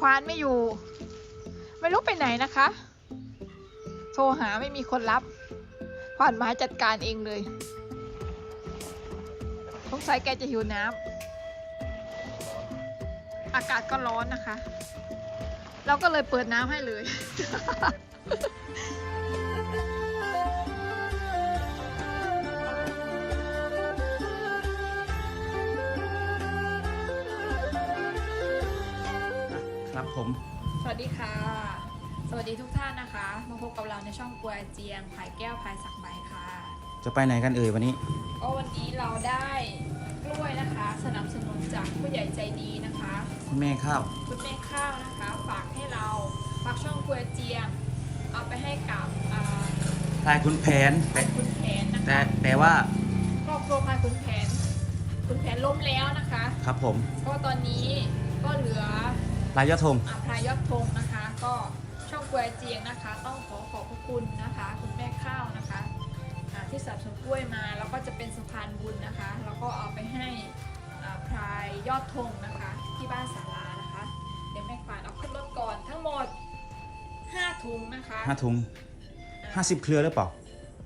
ควานไม่อยู่ ไม่รู้ไปไหนนะคะ โทรหาไม่มีคนรับควานมาจัดการเองเลยสงสัยแกจะหิวน้ำอากาศก็ร้อนนะคะ เราก็เลยเปิดน้ำให้เลย ครับผม สวัสดีค่ะ สวัสดีทุกท่านนะคะ มาพบกับเราในช่องกลัวเจียงภายแก้วภายสักใบค่ะ จะไปไหนกันเอ่ยวันนี้ ก็วันนี้เราได้กล้วยนะคะ สนับสนุนจากผู้ใหญ่ใจดีนะคะ คุณแม่ข้าว คุณแม่ข้าวนะคะ ฝากให้เราฝากช่องกลัวเจียง เอาไปให้กับอ่าพลายคุณแผนพาแต่ยคุณแผนนะแต่คะแต่ว่าครอบครัวพายคุณแผน คุณแผนล้มแล้วนะคะ ครับผม ก็ตอนนี้ก็เหลือพ ลายยอดธงอาพรายยอดธงนะคะ ก็ช่องกล้วยเจียงนะคะ ต้องขอขอบพระคุณนะคะ คุณแม่ข้าวนะคะอ่าที่สนับสนุนกล้วยมาแล้วก็จะเป็นสะพานบุญนะคะ แล้วก็เอาไปให้อ่าพรายยอดธงนะคะ ที่บ้านสารานะคะ เดี๋ยวแม่ควานเอาขึ้นรถก่อนทั้งหมด 5 ถุงนะคะห้าถุงห้าสิบเครือหรือเปล่า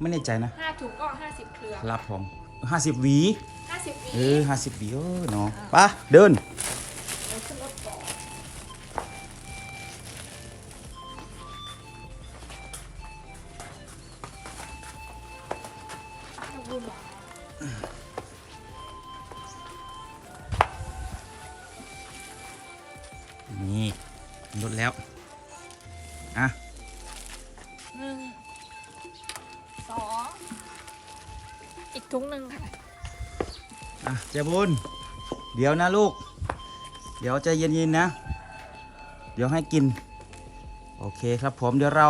ไม่แน่ใจนะ ห้าถุงก็ 50 เครือครับผมห้าสิบหวี 50หวี เออห้าสิบหวีเออเนาะไปะเดิน นี่ลดแล้ว อะหนึ่งสองอีกถุงหนึ่งค่ะ อะเจ้าบุญเดี๋ยวนะลูก เดี๋ยวใจเย็นๆนะ เดี๋ยวให้กิน โอเคครับผมเดี๋ยวเรา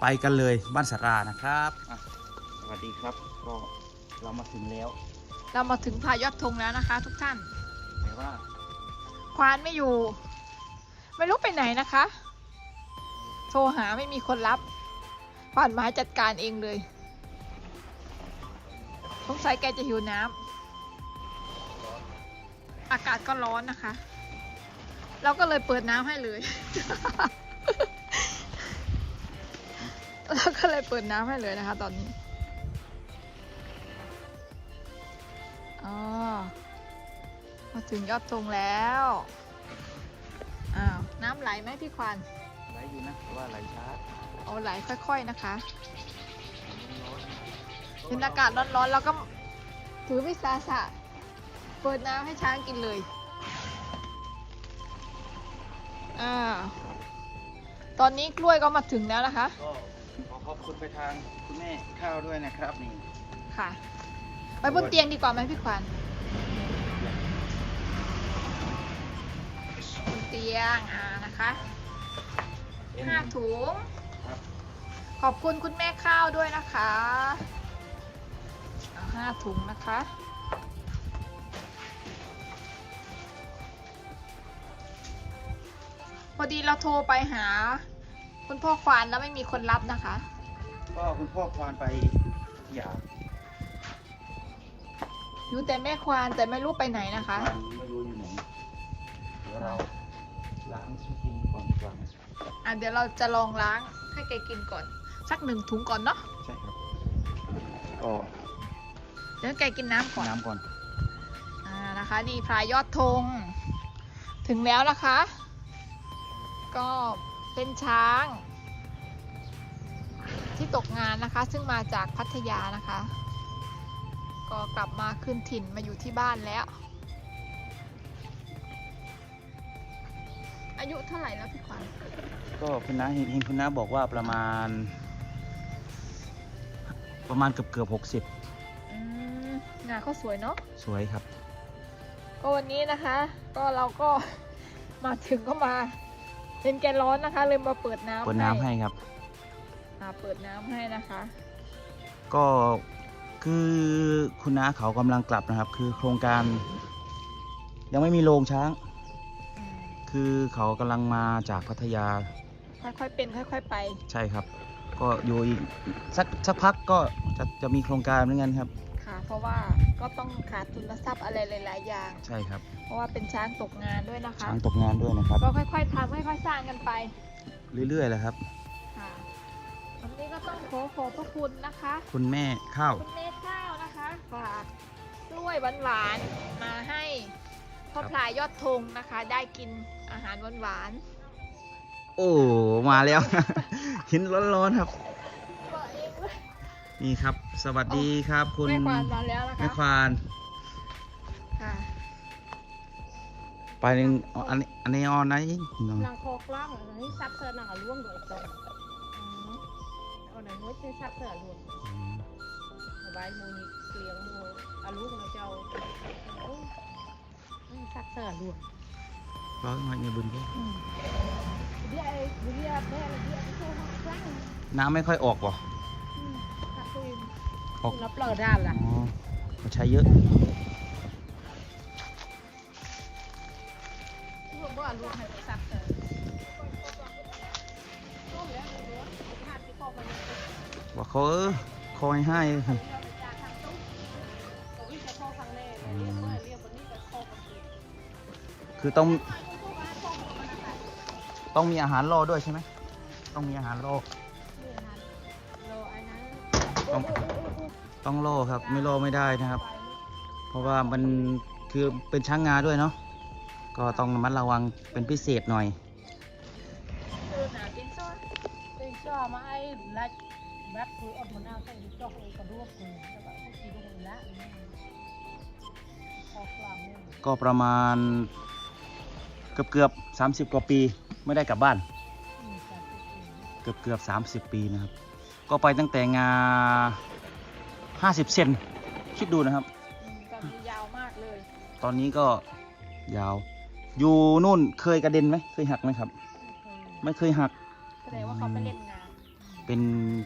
ไปกันเลยบ้านสารานะครับอะสวัสดีครับก็เรามาถึงแล้ว เรามาถึงพายอดธงแล้วนะคะ ทุกท่านแต่ว่า ควานไม่อยู่ ไม่รู้ไปไหนนะคะ โทรหาไม่มีคนรับควานมาจัดการเองเลยสงสัยแกจะหิวน้ำอากาศก็ร้อนนะคะ เราก็เลยเปิดน้ำให้เลย เราก็เลยเปิดน้ำให้เลยนะคะ ตอนนี้อ๋อมาถึงยอดธงแล้ว น้ำไหลไหมพี่ควานไหลอยู่นะแต่ว่าไหลช้าเอาไหลค่อย ๆนะคะเห็นอากาศร้อนๆ แล้วก็ถือวิสาสะเปิดน้ำให้ช้างกินเลยอ่าตอนนี้กล้วยก็มาถึงแล้วนะคะ ก็ขอขอบคุณไปทางคุณแม่ข้าวด้วยนะครับนี่ค่ะ ไปบนเตียงดีกว่าไหมพี่ควา ตียงอ่านะคะห้าถุงครับขอบคุณคุณแม่ข้าวด้วยนะคะเอาห้าถุงนะคะพอดีเราโทรไปหา คุณพ่อควานแล้วไม่มีคนรับนะคะ ก็คุณพ่อควานไปหย่าอยู่แต่แม่ควานแต่ไม่รู้ไปไหนนะคะควานไม่รู้อยู่ไหนเดี๋ยวเรา ล้างชุดกินก่อนดีกว่านะอะเดี๋ยวเราจะลองล้างให้แกกินก่อน สักหนึ่งถุงก่อนเนาะใช่ครับก็เดี๋ยวแกกินน้ำก่อนน้ำก่อนอ่านะคะนี่พรายยอดธงถึงแล้วนะคะ ก็เป็นช้าง ที่ตกงานนะคะ ซึ่งมาจากพัทยานะคะ ก็กลับมาคืนถิ่นมาอยู่ที่บ้านแล้ว อายุเท่าไหร่แล้วพี่ขวัญก็คุณน้าเห็นเห็นคุณน้าบอกว่าประมาณ ประมาณเกือบเกือบหกสิบอืมงานเขาสวยเนาะ สวยครับ ก็วันนี้นะคะ ก็เราก็ มาถึงก็มาเห็นแกร้อนนะคะ เลยมาเปิดน้ำเปิดน้ำให้ครับ อ่าเปิดน้ำให้นะคะ ก็คือคุณน้าเขากำลังกลับนะครับ คือโครงการ ยังไม่มีโรงช้างอืม คือเขากำลังมาจากพัทยา ค่อยๆเป็นค่อย ๆ ไป ใช่ครับ ก็อยู่อีกสักสักพักก็จะจะมีโครงการเหมือนกันครับ ค่ะ เพราะว่าก็ต้องขาดทุนทรัพย์อะไรหลายๆอย่าง ใช่ครับ เพราะว่าเป็นช้างตกงานด้วยนะคะ ช้างตกงานด้วยนะครับ ก็ค่อย ๆทำค่อยๆสร้างกันไป เรื่อยๆเลยครับ ค่ะวันนี้ก็ต้องขอขอบพระคุณนะคะ คุณแม่ข้าวคุณเมธข้าวนะคะฝากกล้วยหวานๆมาให้ พ่อครับพลายยอดธงนะคะ ได้กินอาหารหวานโอ้มาแล้ว หินร้อนๆครับ ๆตัวเองเลยนี่ครับ สวัสดีครับคุณแม่ควานมาแล้วนะแม่คะควานค่ะไปหนึ่งอ๋ออันนี้อันนี้ออนไหนน้องนางโคกล้องอันนี้ซับเซอร์นางเอาล่ว ซับเซอร์ล่วงเอาไว้มูนี่เกลียงมูเอาลูกมาเจ้าโอ้ยซับเซอร์ล่วงร้อยมาในบุญด้วยเดี๋ยวไอ้เดี๋ยวแม่เดี๋ยวโชว์ครั้งน้ำไม่ค่อยออกว่ะขับปืนออกรับเปิดด้านล่ะอ๋อมาใช้เยอะ ที่ผมบอกลูกให้ไปซับเตอร์ร่วมแล้วเดี๋ยวทานที่พ่อมาเนี่ยว่าเขาเออคอยให้ คือต้อง ต้องมีอาหารรอด้วยใช่ไหม ต้องมีอาหารรอนี่นะโลอันนั้นต้องต้องรอครับ ไม่รอไม่ได้นะครับ เพราะว่ามันคือเป็นช้างงาด้วยเนาะ ก็ต้องระมัดระวังเป็นพิเศษหน่อย ก็ประมาณ เกือบเกือบสามสิบกว่าปีไม่ได้กลับบ้านอืมจ้ะเกือบเกือบสามสิบปีนะครับ ก็ไปตั้งแต่งาห้าสิบเซนคิดดูนะครับอืมตอนนี้ยาวมากเลย ตอนนี้ก็ยาว อยู่นู่นเคยกระเด็นไหมเคยหักไหมครับ ไม่เคยหักแสดงว่าเขาไม่เล่นงานเป็น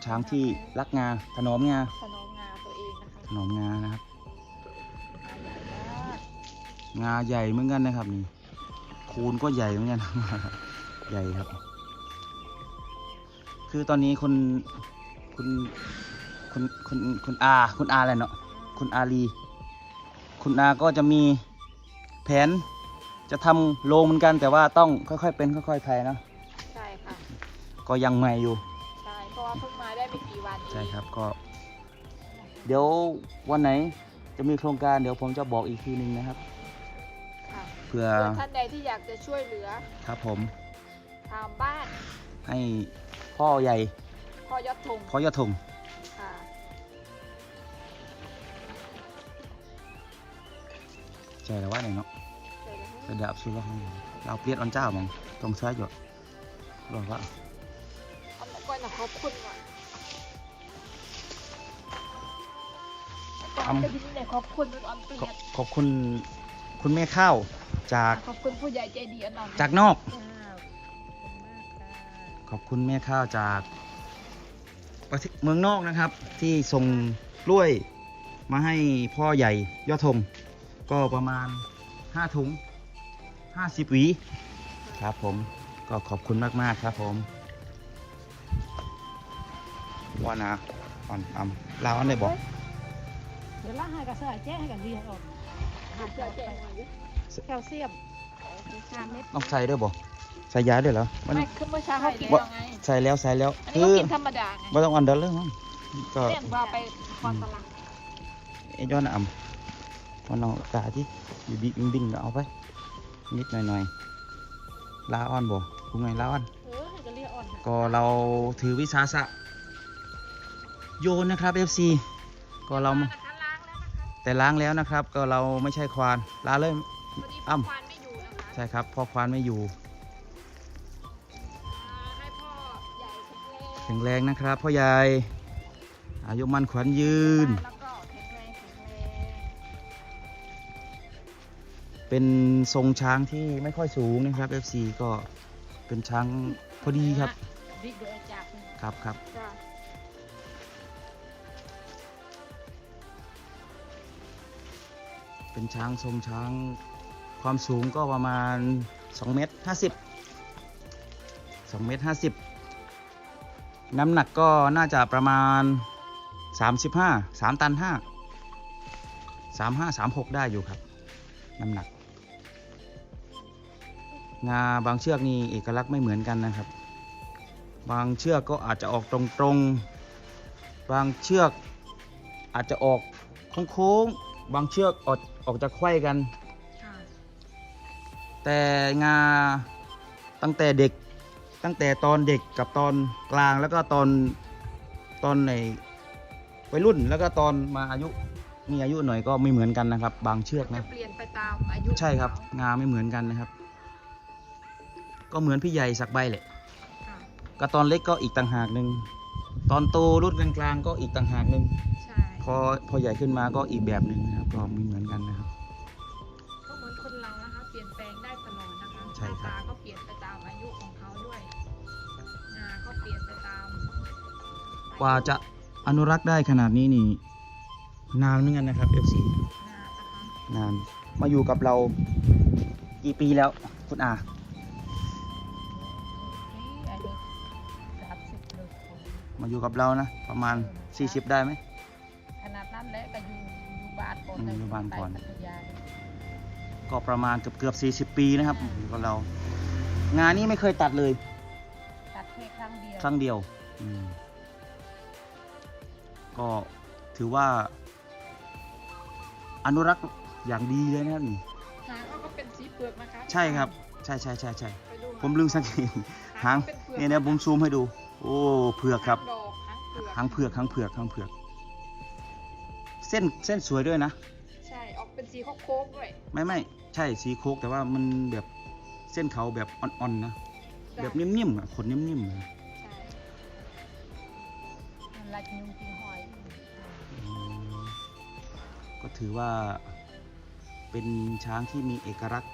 ช้างที่รักงาถนอมงาถนอมงานตัวเองนะคะถนอมงานะครับ งาใหญ่เหมือนกันนะครับนี่ คูณก็ใหญ่เหมือนกัน ใหญ่ครับ คือตอนนี้คุณคุณคุณคุณคุณอาคุณอาอะไรเนาะคุณอาลีคุณอาก็จะมีแผนจะทำโรงเหมือนกัน แต่ว่าต้องค่อยๆเป็นค่อยๆไปเนาะใช่ค่ะ ก็ยังใหม่อยู่ ใช่ เพราะว่าเพิ่งมาได้ไม่กี่วันเองใช่ครับก็ เดี๋ยววันไหนจะมีโครงการเดี๋ยวผมจะบอกอีกทีหนึงนะครับค่ะ เพื่อเพื่อท่านใดที่อยากจะช่วยเหลือครับผมทางบ้านให้พ่อใหญ่พ่อยอดธงพ่อยอดธงค่ะใช่แล้วว่าไหนเนาะเสร็จแล้วกระดับสุดแล้วเราเปลี่ยนอันเจ้ามั้งต้องใช้อยู่บอกว่าเอามาก่อนนะขอบคุณก่อนก่อนจะพิมพ์เลยขอบคุณเป็นอันเปลี่ขอยนขอบคุณคุณแม่ข้าว จากขอบคุณผู้ใหญ่ใจดีอันนองจากนอกจ้าขอบคุณมากค่ะขอบคุณแม่ข้าวจากประเทศเมืองนอกนะครับ ที่ส่งกล้วยมาให้พ่อใหญ่ยอดธงก็ประมาณ 5 ถุง 50หวีครับผมก็ขอบคุณมาก ๆ ครับผมว่านะอ่อนอำลาวอันไหนบอกเดี๋ยวล่าให้กับเสื้อแจ้ให้กับเรียงออกหาเสื้อ แจ้แคลเซียมห้าเม็ดต้องใส่ด้วยบอกใส่ยาด้วยเหรอมันไม่คือเมื่อเช้าเขากินว่าแล้วไงใส่แล้วใส่แล้วอันนี้คืก็อกินธรรมดาไงไม่ต้องอันเดอร์เลยมั้งก็เรียกว่าไปคอนตลาดไอ้ย้อนอ่ำมันเอาตาที่อยู่บินบินก็เอาไปนิดหน่อยหน่อยๆลาออนบ่คุงไงลาออน เออให้กับเรียงอ่อนค่ะก็เราถือวิสาสะโยนนะครับ FC ก็เรานะคะล้างแล้วนะคะ แต่ล้างแล้วนะครับ ก็เราไม่ใช่ควานลาเลยพอดีอ้ำควานไม่อยู่นะคะใช่ครับพ่อควานไม่อยู่อ่าให้พ่อใหญ่แข็งแรงแข็งแรงนะครับพ่อใหญ่อายุมันขวัญยืนแล้วก็แข็งแรงแข็งแรงเป็นทรงช้างที่ไม่ค่อยสูงนะครับ FC ก็เป็นช้างพอดีครับบิ๊กเดอจากครับครับ เป็นช้างทรงช้าง ความสูงก็ประมาณ2เมตร50 2เมตร50 น้ำหนักก็น่าจะประมาณ 35 3 ตัน5สามห้าสามหกได้อยู่ครับ น้ำหนัก งาบางเชือกนี่เอกลักษณ์ไม่เหมือนกันนะครับ บางเชือกก็อาจจะออกตรงๆ บางเชือกอาจจะออกโค้งๆ บางเชือกออกออกจะไขว้กัน ค่ะแต่งาตั้งแต่เด็ก ตั้งแต่ตอนเด็กกับตอนกลางแล้วก็ตอนตอนในวัยรุ่นแล้วก็ตอนมาอายุมีอายุหน่อยก็ไม่เหมือนกันนะครับ บางเชือกจะนะ เปลี่ยนไปตามอายุใช่ครับของเขางาไม่เหมือนกันนะครับ ก็เหมือนพี่ใหญ่สักใบแหละค่ะก็ตอนเล็กก็อีกต่างหากหนึ่งตอนโตรุ่นกลางๆก็อีกต่างหากหนึ่งใช่พ อพอใหญ่ขึ้นมาก็อีกแบบหนึ่งนะครับก็ไม่เหมือนกันนะครับ ก็เหมือนคนเรานะคะเปลี่ยนแปลงได้ตลอดนะคะใช่หน้าครับ ตาก็เปลี่ยนไปตามอายุของเขาด้วยงาก็เปลี่ยนไปตามกว่าจะอนุรักษ์ได้ขนาดนี้นี่ นานเหมือนกันนะครับ FC งานะคะนานมาอยู่กับเรากี่ปีแล้วคุณอานี่อันนี้สามสิบเลยมาอยู่กับเรานะ ประมาณ 40 ได้ไหมข นาดนั้นแหละก็อยู่อยู่บ้านก่อนอืมอยู่บ้านก่อน ไปพัทยาก็ประมาณเกือบเกือบ40 ปีนะครับอยู่กับเรา งานนี้ไม่เคยตัดเลยตัดแค่ครั้งเดียวครั้งเดียวอืมก็ถือว่า อนุรักษ์อย่างดีเลยนะครับนี่หางเขาก็เป็นสีเปลือกนะคะใช่ครับ ใช่ใช่ใช่ใช่ไปดูผมลืมสังเกตหางเป็นปลือกเนี่ยนะผมซูมให้ดู โอ้เผือกครับ หางดอกหาหางงเผืเผืออกกหางเผือกหางเผือก เส้นเส้นสวยด้วยนะ ใช่ออกเป็นสีโค้งๆด้วย ไม่ไม่ใช่สีโคกแต่ว่ามันแบบเส้นเขาแบบอ่อนๆนะแบบนิ่มๆอะขนนิ่มๆนะใช่มันลัดยุงกินหอยอืมก็ถือว่าเป็นช้างที่มีเอกลักษณ์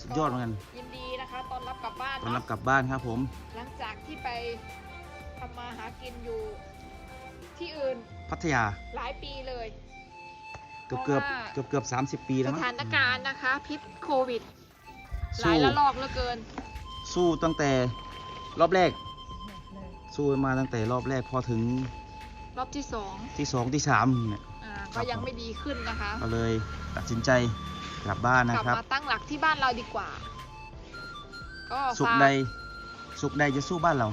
สุดยอดเหมือนกันยินดีนะคะ ตอนรับกลับบ้านต้อนรับเนาะกลับบ้านครับผม หลังจากที่ไปทำมาหากินอยู่ที่อื่น พัทยา หลายปีเลยเกือบเกือบเพราะว่าเกือบเกือบสามสิบปีสแล้วมั้งถานการณ์นะคะ พิษโควิดหสู้ลายระลอกเหลือเกิน สู้ตั้งแต่รอบแรกเลยสู้มาตั้งแต่รอบแรกพอถึงรอบที่สองที่สองที่สามเนี่ยอ่าครัก็บยังไม่ดีขึ้นนะคะ ก็เลยตัดสินใจกลับบ้านกนะลับครับ มาตั้งหลักที่บ้านเราดีกว่า ก็สุขฝากใดสุขใดจะสู้บ้านเรา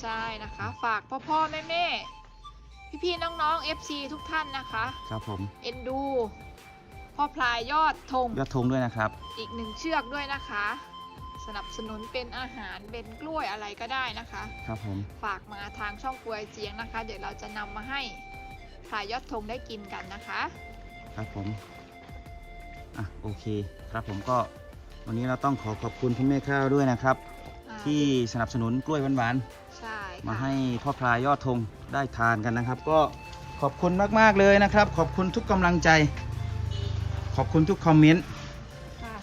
ใช่นะคะ ฝากพ่อพ่อแม่แม่ พี่พี่ๆน้องๆ FC ทุกท่านนะคะ ครับผม เอ็นดู พ่อพลายยอดธงยอดธงด้วยนะครับ อีกหนึ่งเชือกด้วยนะคะ สนับสนุนเป็นอาหารเป็นกล้วยอะไรก็ได้นะคะ ครับผม ฝากมาทางช่องกล้วยเจียงนะคะ เดี๋ยวเราจะนำมาให้พลายยอดธงได้กินกันนะคะ ครับผม อะโอเคครับผมก็วันนี้เราต้องขอขอบคุณคุณแม่ข้าวด้วยนะครับ อ่าที่สนับสนุนกล้วยหวานใช่ๆค่ะ มาให้พ่อพลายยอดธงได้ทานกันนะครับ ก็ขอบคุณมาก ๆ เลยนะครับ ขอบคุณทุกกำลังใจ ขอบคุณทุกคอมเมนต์ค่ะ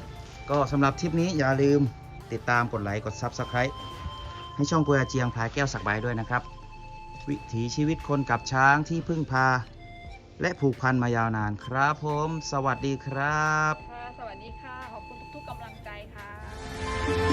ก็สำหรับทริปนี้อย่าลืมติดตามกดไลค์กด Subscribe ให้ช่องกวยอาเจียงพลายแก้วสักใบด้วยนะครับ วิถีชีวิตคนกับช้างที่พึ่งพา และผูกพันมายาวนานครับผม สวัสดีครับค่ะสวัสดีค่ะ ขอบคุณทุกๆกำลังใจค่ะ